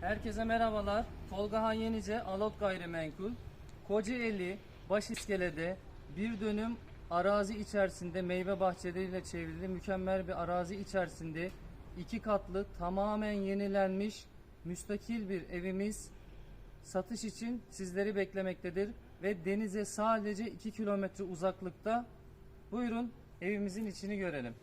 Herkese merhabalar. Tolga Han Yenice, Alot Gayrimenkul. Kocaeli, Başiskele'de bir dönüm arazi içerisinde meyve bahçeleriyle çevrili mükemmel bir arazi içerisinde iki katlı tamamen yenilenmiş müstakil bir evimiz satış için sizleri beklemektedir ve denize sadece 2 kilometre uzaklıkta. Buyurun evimizin içini görelim.